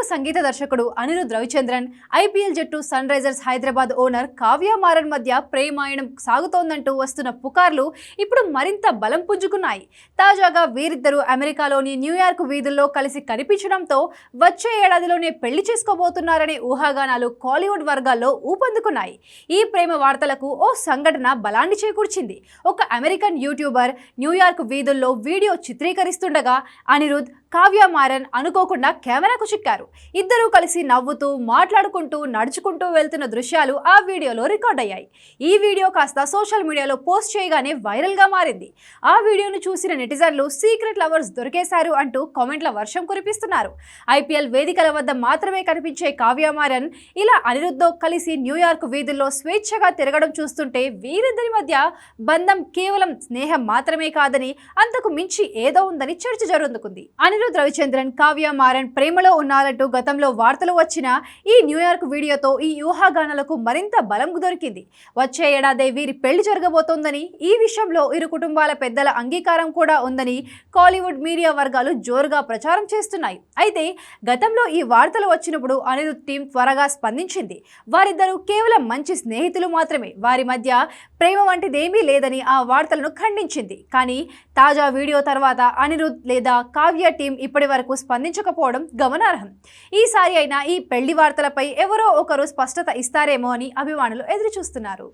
ప్రముఖ సంగీత దర్శకుడు అనిరుద్ రవిచంద్రన్ ఐపీఎల్ జట్టు sun Risers Hyderabad owner Kavya Maran మధ్య ప్రేమాయణం సాగుతోందంటూ వస్తున్న పుకార్లు ఇప్పుడు మరింత బలం పుంజుకున్నాయి. తాజాగా వీరిద్దరూ అమెరికాలోని న్యూయార్క్ వీధుల్లో కలిసి కనిపించడంతో వచ్చే ఏడాదిలోనే పెళ్ళి చేసుకోబోతున్నారనే ఊహాగానాలు కాలీవుడ్ వర్గాల్లో ఊపందుకున్నాయి. ఈ ప్రేమ వార్తలకు ఓ సంఘటన బలాన్ని చేకూర్చింది. ఒక అమెరికన్ యూట్యూబర్ న్యూయార్క్ వీధుల్లో వీడియో చిత్రీకరిస్తుండగా అనిరుద్ కావ్య మారన్ అనుకోకుండా కెమెరాకు చిక్కారు. ఇద్దరూ కలిసి నవ్వుతూ మాట్లాడుకుంటూ నడుచుకుంటూ వెళ్తున్న దృశ్యాలు ఆ వీడియోలో రికార్డ్ అయ్యాయి. ఈ వీడియో కాస్త సోషల్ మీడియాలో పోస్ట్ చేయగానే వైరల్గా మారింది. ఆ వీడియోను చూసిన నెటిజన్లు సీక్రెట్ లవర్స్ దొరికేశారు అంటూ కామెంట్ల వర్షం కురిపిస్తున్నారు. ఐపీఎల్ వేదికల వద్ద మాత్రమే కనిపించే కావ్య మారన్ ఇలా అనిరుద్ధో కలిసి న్యూయార్క్ వీధుల్లో స్వేచ్ఛగా తిరగడం చూస్తుంటే వీరిద్దరి మధ్య బంధం కేవలం స్నేహం మాత్రమే కాదని అంతకు మించి ఏదో ఉందని చర్చ జరుగుతుంది అనిరుద్ రవిచంద్రన్ కావ్య మారన్ ప్రేమలో ఉన్నారంటూ గతంలో వార్తలు వచ్చిన ఈ న్యూయార్క్ వీడియోతో ఈ ఊహాగానాలకు మరింత బలం దొరికింది. వచ్చే ఏడాది వీరి పెళ్ళి జరగబోతోందని ఈ విషయంలో ఇరు కుటుంబాల పెద్దల అంగీకారం కూడా ఉందని కాలీవుడ్ మీడియా వర్గాలు జోరుగా ప్రచారం చేస్తున్నాయి. అయితే గతంలో ఈ వార్తలు వచ్చినప్పుడు అనిరుద్ టీం త్వరగా స్పందించింది. వారిద్దరూ కేవలం మంచి స్నేహితులు మాత్రమే. వారి మధ్య ప్రేమ వంటిదేమీ లేదని ఆ వార్తలను ఖండించింది. కానీ తాజా వీడియో తర్వాత అనిరుద్ లేదా కావ్య టీం ఇప్పటి వరకు స్పందించకపోవడం గమనార్హం. ఈసారి అయినా ఈ పెళ్ళి వార్తలపై ఎవరో ఒకరు స్పష్టత ఇస్తారేమో అని అభిమానులు ఎదురుచూస్తున్నారు.